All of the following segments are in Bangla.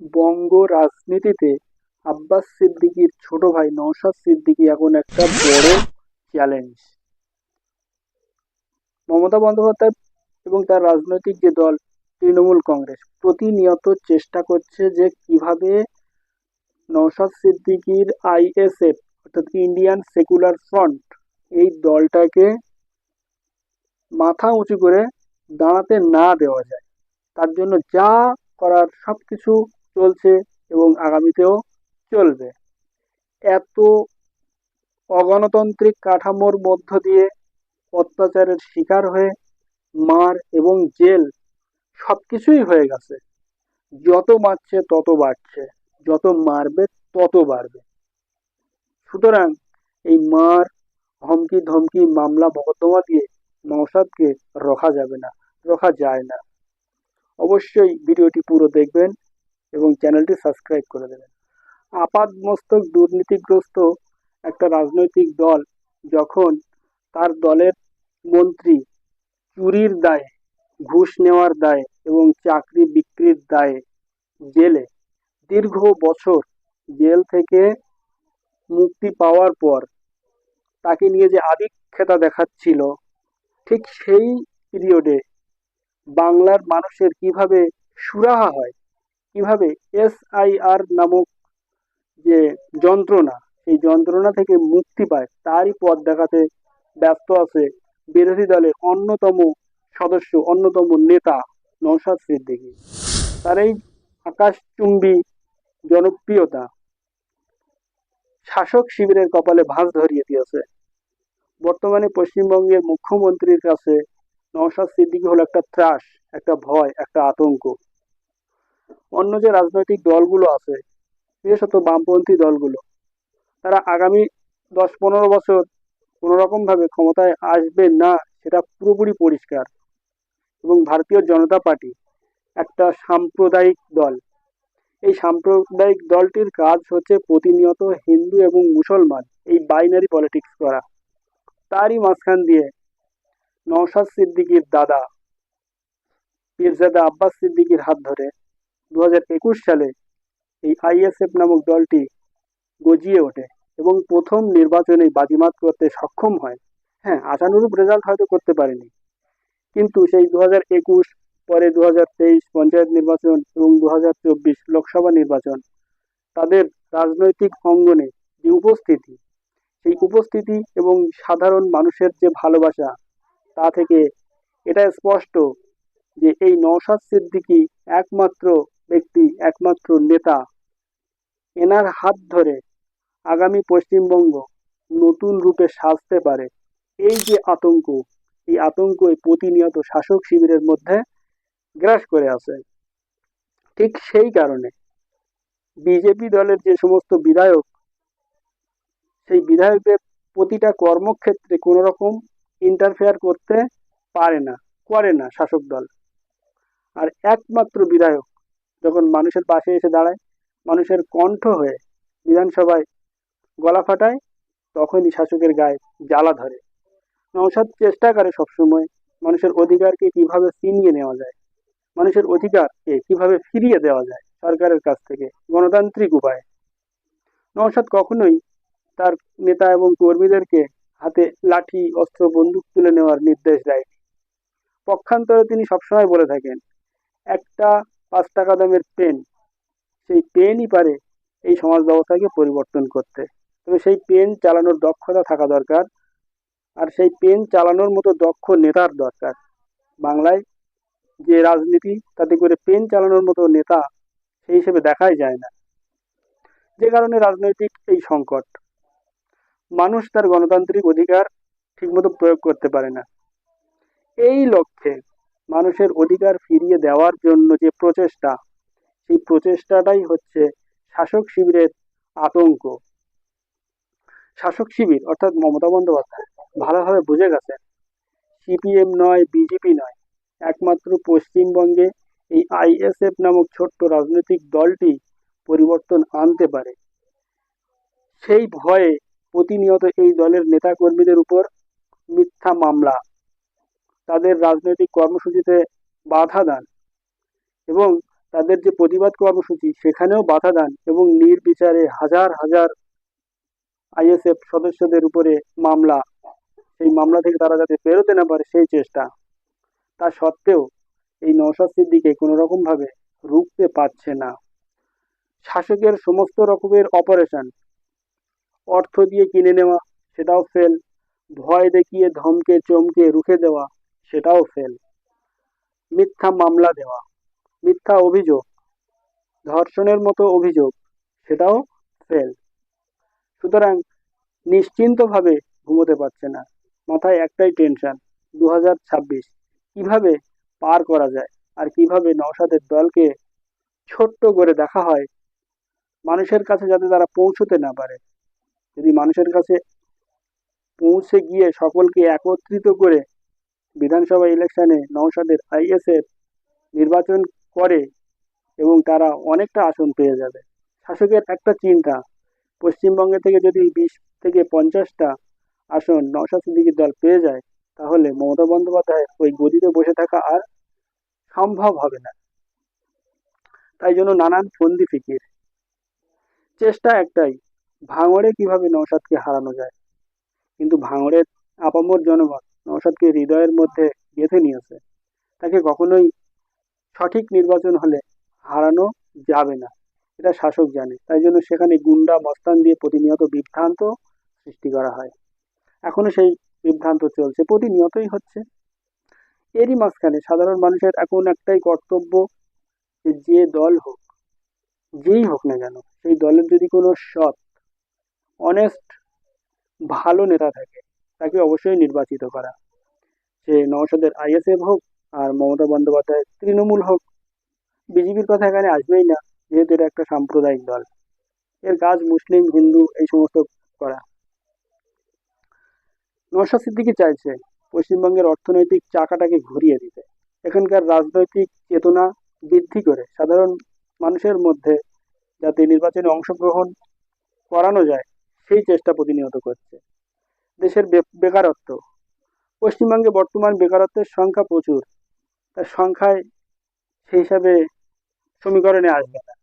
বঙ্গ রাজনীতিতে আব্বাস সিদ্দিকির ছোট ভাই নওশাদ সিদ্দিকি এখন একটা বড় চ্যালেঞ্জ মমতা বন্দ্যোপাধ্যায় এবং তার রাজনৈতিক যে দল, তৃণমূল কংগ্রেস, প্রতিনিয়ত চেষ্টা করছে যে কীভাবে নওশাদ সিদ্দিকীর আইএসএফ, অর্থাৎ ইন্ডিয়ান সেকুলার ফ্রন্ট, এই দলটাকে মাথা উঁচু করে দাঁড়াতে না দেওয়া যায়। তার জন্য যা করার সব কিছু চলছে এবং আগামীতেও চলবে। এত অগণতান্ত্রিক কাঠামোর মধ্য দিয়ে অত্যাচারের শিকার হয়ে, মার এবং জেল সব কিছুই হয়ে গেছে। যত মারছে তত বাড়ছে, যত মারবে তত বাড়বে। সুতরাং এই মার ধমকি ধমকি, মামলা, মকদ্দমা দিয়ে নওশাদকে রখা যাবে না, রখা যায় না। অবশ্যই ভিডিওটি পুরো দেখবেন এবং চ্যানেলটি সাবস্ক্রাইব করে দেবেন। আপাদ মস্তক দুর্নীতিগ্রস্ত একটা রাজনৈতিক দল যখন তার দলের মন্ত্রী চুরির দায়ে, ঘুষ নেওয়ার দায়ে এবং চাকরি বিক্রির দায়ে জেলে দীর্ঘ বছর জেল থেকে মুক্তি পাওয়ার পর তাকে নিয়ে যে আদিক্ষেতা দেখাচ্ছিল, ঠিক সেই পিরিয়ডে বাংলার মানুষের কীভাবে সুরাহা হয় কীভাবে এসআইআর নামক যে যন্ত্রণা, সেই যন্ত্রণা থেকে মুক্তি পায়, তারই পথ দেখাতে ব্যস্ত আছে বিরোধী দলের অন্যতম সদস্য, অন্যতম নেতা নৌসাদ সিদ্দিকী। তার এই আকাশচুম্বী জনপ্রিয়তা শাসক শিবিরের কপালে ভাঁজ ধরিয়ে দিয়েছে। বর্তমানে পশ্চিমবঙ্গের মুখ্যমন্ত্রীর কাছে নওশাদ সিদ্দিকী হলো একটা ত্রাস, একটা ভয়, একটা আতঙ্ক। অন্য যে রাজনৈতিক দলগুলো আছে, বিশেষত বামপন্থী দলগুলো, তারা আগামী দশ পনেরো বছর কোনো রকমভাবে ক্ষমতায় আসবে না, সেটা পুরোপুরি পরিষ্কার। এবং ভারতীয় জনতা পার্টি একটা সাম্প্রদায়িক দল। এই সাম্প্রদায়িক দলটির কাজ হচ্ছে প্রতিনিয়ত হিন্দু এবং মুসলমান, এই বাইনারি পলিটিক্স করা। তারই মাঝখান দিয়ে নওশাদ সিদ্দিকির দাদা, পীরজাদা আব্বাস সিদ্দিকির হাত ধরে দু হাজার একুশ সালে এই আইএসএফ নামক দলটি গজিয়ে ওঠে এবং প্রথম নির্বাচনে বাজিমাত করতে সক্ষম হয়। হ্যাঁ আশানুরূপ রেজাল্ট হয়তো করতে পারেনি। কিন্তু সেই দু একুশ পরে দু পঞ্চায়েত নির্বাচন এবং দু হাজার চব্বিশ লোকসভা নির্বাচন তাদের রাজনৈতিক অঙ্গনে যে উপস্থিতি, সেই উপস্থিতি এবং সাধারণ মানুষের যে ভালোবাসা, তা থেকে এটা স্পষ্ট যে এই নওশাদ সিদ্দিকী একমাত্র ব্যক্তি, একমাত্র নেতা। এনার হাত ধরে আগামী পশ্চিমবঙ্গ নতুন রূপে সাজতে পারে। এই যে আতঙ্ক, এই আতঙ্ক প্রতিনিয়ত শাসক শিবিরের মধ্যে গ্রাস করে আছে। ঠিক সেই কারণে বিজেপি দলের যে সমস্ত বিধায়ক, সেই বিধায়কদের প্রতিটা কর্মক্ষেত্রে কোনো রকম ইন্টারফেয়ার করতে পারে না, করে না শাসক দল। আর একমাত্র বিধায়ক যখন মানুষের পাশে এসে দাঁড়ায়, মানুষের কণ্ঠ হয়ে বিধানসভায় গলা ফাটায়, তখনই শাসকের গায়ে জ্বালা ধরে। নৌসাদ চেষ্টা করে সবসময় মানুষের অধিকারকে কীভাবে ছিনিয়ে নেওয়া যায়, মানুষের অধিকারকে কীভাবে ফিরিয়ে দেওয়া যায় সরকারের কাছ থেকে গণতান্ত্রিক উপায়ে। নৌসাদ কখনোই তার নেতা এবং কর্মীদেরকে হাতে লাঠি, অস্ত্র, বন্দুক তুলে নেওয়ার নির্দেশ দেয়নি। পক্ষান্তরে তিনি সবসময় বলে থাকেন, একটা পাঁচ টাকা দামের পেন, সেই পেনই পারে এই সমাজ ব্যবস্থাকে পরিবর্তন করতে। তবে সেই পেন চালানোর দক্ষতা থাকা দরকার আর সেই পেন চালানোর মতো দক্ষ নেতার দরকার। বাংলায় যে রাজনীতি, তাতে করে পেন চালানোর মতো নেতা সেই হিসেবে দেখাই যায় না। যে কারণে রাজনৈতিক এই সংকট। মানুষ তার গণতান্ত্রিক অধিকার ঠিকমতো প্রয়োগ করতে পারে না। এই লক্ষ্যে মানুষের অধিকার ফিরিয়ে দেওয়ার জন্য যে প্রচেষ্টা, সেই প্রচেষ্টাটাই হচ্ছে শাসক শিবিরের আতঙ্ক। শাসক শিবির অর্থাৎ মমতা বন্দ্যোপাধ্যায়, ভালোভাবে বুঝে গেছেন, সিপিএম নয়, বিজেপি নয়, একমাত্র পশ্চিমবঙ্গে এই আইএসএফ নামক ছোট্ট রাজনৈতিক দলটি পরিবর্তন আনতে পারে। সেই ভয়ে প্রতিনিয়ত এই দলের নেতাকর্মীদের উপর মিথ্যা মামলা তাদের রাজনৈতিক কর্মসূচিতে বাধা দান এবং তাদের যে প্রতিবাদ কর্মসূচি, সেখানেও বাধা দান এবং নির্বিচারে হাজার হাজার আইএসএফ সদস্যদের উপরে মামলা, সেই মামলা থেকে তারা যাতে বেরোতে না পারে সেই চেষ্টা। তা সত্ত্বেও এই নৌসাদ সিদ্দিকে কোনো রকমভাবে রুখতে পারছে না। শাসকের সমস্ত রকমের অপারেশন, অর্থ দিয়ে কিনে নেওয়া, সেটাও ফেল ভয় দেখিয়ে ধমকে চমকে রুখে দেওয়া সেটাও ফেল মিথ্যা মামলা দেওয়া, মিথ্যা অভিযোগ, ধর্ষণের মতো অভিযোগ, সেটাও ফেল সুতরাং নিশ্চিন্তভাবে ঘুমোতে পারছে না। মাথায় একটাই টেনশন দু হাজার ছাব্বিশ। কীভাবে পার করা যায়? আর কীভাবে নওশাদের দলকে ছোট্ট করে দেখা হয়? মানুষের কাছে যাতে তারা পৌঁছতে না পারে। যদি মানুষের কাছে পৌঁছে গিয়ে সকলকে একত্রিত করে বিধানসভা ইলেকশনে নওশাদের আইএসএফ নির্বাচন করে এবং তারা অনেকটা আসন পেয়ে যাবে। শাসকের একটা চিন্তা, পশ্চিমবঙ্গে থেকে যদি বিশ থেকে পঞ্চাশটা আসন নওশাদ সিদ্দিকির দল পেয়ে যায়, তাহলে মমতা বন্দ্যোপাধ্যায়ের ওই গদিতে বসে থাকা আর সম্ভব হবে না। তাই জন্য নানান ফন্দি ফিকির। চেষ্টা একটাই, ভাঙড়ে কীভাবে নৌসাদকে হারানো যায়? কিন্তু ভাঙড়ের আপামর জনগণ নৌসাদকে হৃদয়ের মধ্যে গেঁথে নিয়েছে। তাকে কখনোই সঠিক নির্বাচন হলে হারানো যাবে না। এটা শাসক জানে। তাই জন্য সেখানে গুন্ডা, মস্তান দিয়ে প্রতিনিয়ত বিভ্রান্ত সৃষ্টি করা হয়। এখনও সেই বিভ্রান্ত চলছে। প্রতিনিয়তই হচ্ছে। এরই মাঝখানে সাধারণ মানুষের এখন একটাই কর্তব্য যে দল হোক, যেই হোক না কেন, সেই দলের যদি কোনো সৎ অনেস্ট ভালো নেতা থাকে তাকে অবশ্যই নির্বাচিত করা। সে নওশাদের আইএসএফ হোক আর মমতা বন্দ্যোপাধ্যায় তৃণমূল হোক, বিজেপির কথা এখানে আসবেই না, যেহেতু এটা একটা সাম্প্রদায়িক দল। এর কাজ মুসলিম, হিন্দু এই সমস্ত করা। নওশাদ সিদ্দিকি চাইছে পশ্চিমবঙ্গের অর্থনৈতিক চাকাটাকে ঘুরিয়ে দিতে। এখানকার রাজনৈতিক চেতনা বৃদ্ধি করে সাধারণ মানুষের মধ্যে যাতে নির্বাচনে অংশগ্রহণ করানো যায়, সেই চেষ্টা প্রতিনিয়ত করছে। দেশের বেকারত্ব। পশ্চিমবঙ্গে বর্তমান বেকারত্বের সংখ্যা প্রচুর। তার সংখ্যায় সেই হিসাবে সমীকরণে আসবে না।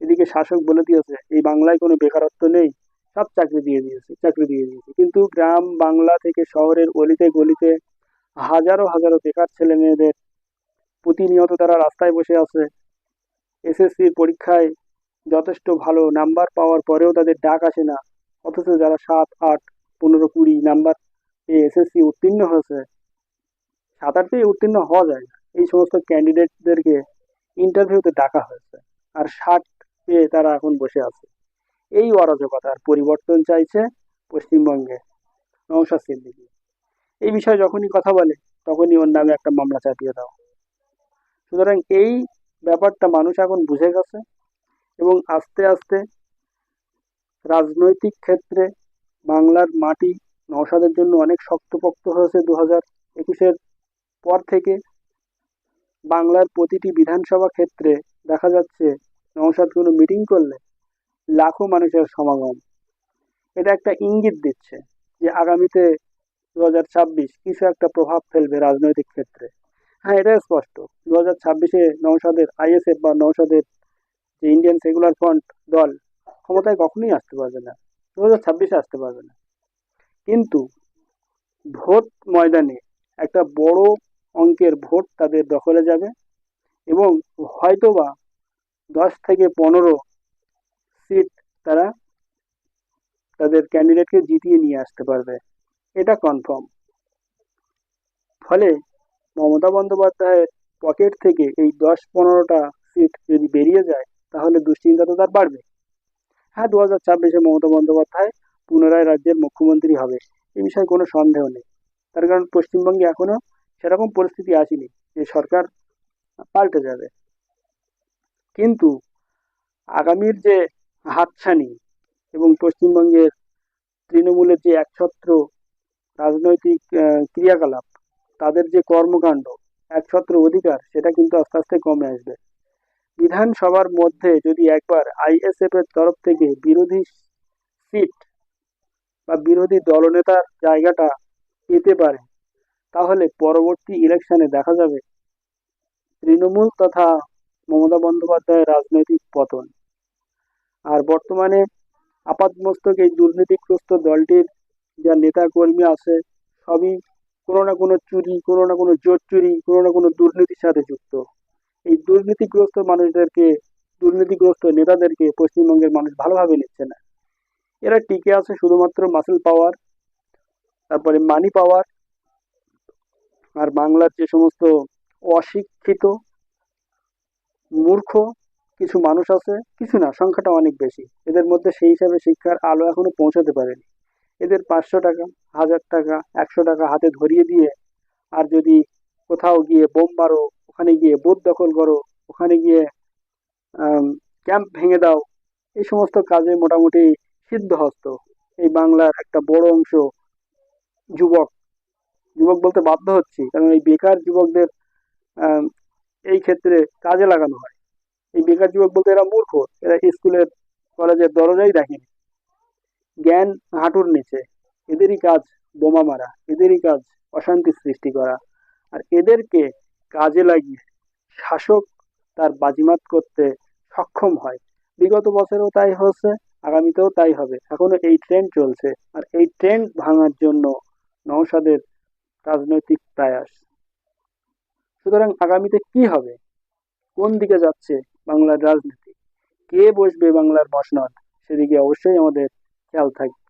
এদিকে শাসক বলে দিয়েছে, এই বাংলায় কোনো বেকারত্ব নেই, সব চাকরি দিয়ে দিয়েছে, চাকরি দিয়ে দিয়েছে। কিন্তু গ্রাম, বাংলা থেকে শহরের অলিতে গলিতে হাজারো হাজারো বেকার ছেলে মেয়েদের প্রতিনিয়ত তারা রাস্তায় বসে আছে। এসএসসির পরীক্ষায় যথেষ্ট ভালো নাম্বার পাওয়ার পরেও তাদের ডাক আসে না। অথচ যারা সাত, আট পনেরো কুড়ি নাম্বার এ এসএসসি উত্তীর্ণ হয়েছে। সাঁতার আটতেই উত্তীর্ণ হওয়া যায় না। এই সমস্ত ক্যান্ডিডেটদেরকে ইন্টারভিউতে ডাকা হয়েছে আর ষাট পেয়ে তারা এখন বসে আছে। এই অরাজকতার পরিবর্তন চাইছে পশ্চিমবঙ্গে নৌশাদ সিদ্দিকি। এই বিষয়ে যখনই কথা বলে, তখনই ওর নামে একটা মামলা চাপিয়ে দাও। সুতরাং এই ব্যাপারটা মানুষ এখন বুঝে গেছে এবং আস্তে আস্তে রাজনৈতিক ক্ষেত্রে বাংলার মাটি নৌসাদের জন্য অনেক শক্তপোক্ত হয়েছে দু হাজার একুশের পর থেকে। বাংলার প্রতিটি বিধানসভা ক্ষেত্রে দেখা যাচ্ছে নৌসাদ কোনো মিটিং করলে লাখো মানুষের সমাগম। এটা একটা ইঙ্গিত দিচ্ছে যে আগামীতে দু হাজার ছাব্বিশ কিছু একটা প্রভাব ফেলবে রাজনৈতিক ক্ষেত্রে। হ্যাঁ এটা স্পষ্ট। দু হাজার ছাব্বিশে নৌসাদের আইএসএফ বা নৌসাদের যে ইন্ডিয়ান সেকুলার ফ্রন্ট দল ক্ষমতায় কখনোই আসতে পারবে না। দু হাজার ছাব্বিশে আসতে পারবে না। কিন্তু ভোট ময়দানে একটা বড় অঙ্কের ভোট তাদের দখলে যাবে এবং হয়তোবা দশ থেকে পনেরো সিট তারা তাদের ক্যান্ডিডেটকে জিতিয়ে নিয়ে আসতে পারবে। এটা কনফার্ম ফলে মমতা বন্দ্যোপাধ্যায়ের পকেট থেকে এই দশ পনেরোটা সিট যদি বেরিয়ে যায়, তাহলে দুশ্চিন্তা তো তার বাড়বে। হ্যাঁ দু হাজার ছাব্বিশে মমতা বন্দ্যোপাধ্যায় পুনরায় রাজ্যের মুখ্যমন্ত্রী হবে। এ বিষয়ে কোনো সন্দেহ নেই। তার কারণ পশ্চিমবঙ্গে এখনও সেরকম পরিস্থিতি আসেনি যে সরকার পাল্টে যাবে। কিন্তু আগামীর যে হাতছানি এবং পশ্চিমবঙ্গের তৃণমূলের যে একছত্র রাজনৈতিক ক্রিয়াকলাপ, তাদের যে কর্মকাণ্ড, একছত্র অধিকার, সেটা কিন্তু আস্তে আস্তে কমে আসবে। বিধানসভার মধ্যে যদি একবার আইএসএফ এর তরফ থেকে বিরোধী সিট বা বিরোধী দলনেতার জায়গাটা পেতে পারে, তাহলে পরবর্তী ইলেকশনে দেখা যাবে তৃণমূল তথা মমতা বন্দ্যোপাধ্যায়ের রাজনৈতিক পতন। আর বর্তমানে আপাতমস্তক এই দুর্নীতিগ্রস্ত দলটির যা নেতা কর্মী আছে, সবই কোনো না কোনো চুরি, কোনো না কোনো জোর চুরি, কোনো না কোনো দুর্নীতির সাথে যুক্ত। এই দুর্নীতিগ্রস্ত মানুষদেরকে, দুর্নীতিগ্রস্ত নেতাদেরকে পশ্চিমবঙ্গের মানুষ ভালোভাবে নিচ্ছে না। এরা টিকে আছে শুধুমাত্র মাসেল পাওয়ার তারপরে মানি পাওয়ার আর বাংলার যে সমস্ত অশিক্ষিত, মূর্খ কিছু মানুষ আছে, কিছু না, সংখ্যাটা অনেক বেশি। এদের মধ্যে সেই হিসাবে শিক্ষার আলো এখনও পৌঁছাতে পারেনি। এদের পাঁচশো টাকা, হাজার টাকা, একশো টাকা হাতে ধরিয়ে দিয়ে, আর যদি কোথাও গিয়ে বোম মারো ওখানে গিয়ে বোধ দখল করো, ওখানে গিয়ে ক্যাম্প ভেঙে দাও। এই সমস্ত কাজে মোটামুটি সিদ্ধহস্ত। এই বাংলার একটা বড় অংশ যুবক। যুবক বলতে বাধ্য হচ্ছি, কারণ এই বেকার যুবকদের এই ক্ষেত্রে কাজে লাগানো হয়। এই বেকার যুবক বলতে এরা মূর্খ, এরা স্কুলের, কলেজের দরজাই দেখেনি। জ্ঞান হাঁটুর নিচে। এদেরই কাজ বোমা মারা, এদেরই কাজ অশান্তি সৃষ্টি করা। আর এদেরকে কাজে লাগিয়ে শাসক তার বাজিমাত করতে সক্ষম হয়। বিগত বছরেও তাই হয়েছে, আগামীতেও তাই হবে। এখনও এই ট্রেন্ড চলছে আর এই ট্রেন্ড ভাঙার জন্য নওশাদের রাজনৈতিক প্রয়াস। সুতরাং আগামীতে কি হবে? কোন দিকে যাচ্ছে বাংলার রাজনীতি? কে বসবে বাংলার মসনদ? সেদিকে অবশ্যই আমাদের খেয়াল থাকবে।